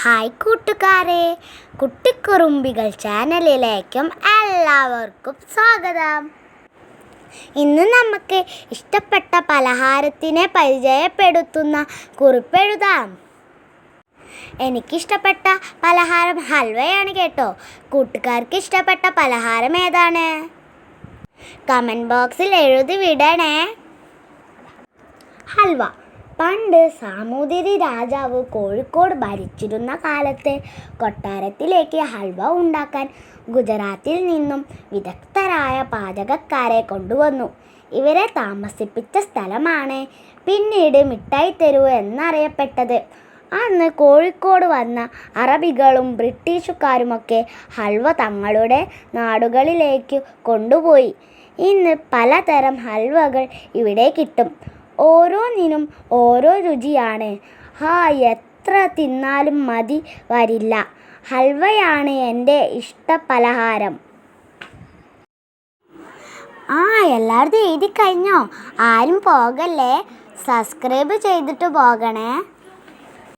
Hi കൂട്ടുകാരെ കുട്ടിക്കുറുമ്പികൾ ചാനലിലേക്കും എല്ലാവർക്കും സ്വാഗതം. ഇന്ന് നമുക്ക് ഇഷ്ടപ്പെട്ട പലഹാരത്തിനെ പരിചയപ്പെടുത്തുന്ന കുറിപ്പെഴുതാം. എനിക്കിഷ്ടപ്പെട്ട പലഹാരം ഹൽവയാണ് കേട്ടോ. കൂട്ടുകാർക്ക് ഇഷ്ടപ്പെട്ട പലഹാരം ഏതാണ്? കമന്റ് ബോക്സിൽ എഴുതി വിടണേ. ഹൽവ. പണ്ട് സാമൂതിരി രാജാവ് കോഴിക്കോട് ഭരിച്ചിരുന്ന കാലത്ത് കൊട്ടാരത്തിലേക്ക് ഹൽവ ഉണ്ടാക്കാൻ ഗുജറാത്തിൽ നിന്നും വിദഗ്ധരായ പാചകക്കാരെ കൊണ്ടുവന്നു. ഇവരെ താമസിപ്പിച്ച സ്ഥലമാണ് പിന്നീട് മിഠായി തെരുവ് എന്നറിയപ്പെട്ടത്. അന്ന് കോഴിക്കോട് വന്ന അറബികളും ബ്രിട്ടീഷുകാരുമൊക്കെ ഹൽവ തങ്ങളുടെ നാടുകളിലേക്ക് കൊണ്ടുപോയി. ഇന്ന് പലതരം ഹൽവകൾ ഇവിടെ കിട്ടും. ഓരോന്നിനും ഓരോ രുചിയാണ്. ഹാ എത്ര തിന്നാലും മതി വരില്ല. ഹൽവയാണ് എന്റെ ഇഷ്ട പലഹാരം ആ എല്ലാവരും എഴുതി കഴിഞ്ഞോ ആരും പോകല്ലേ? സബ്സ്ക്രൈബ് ചെയ്തിട്ട് പോകണേ.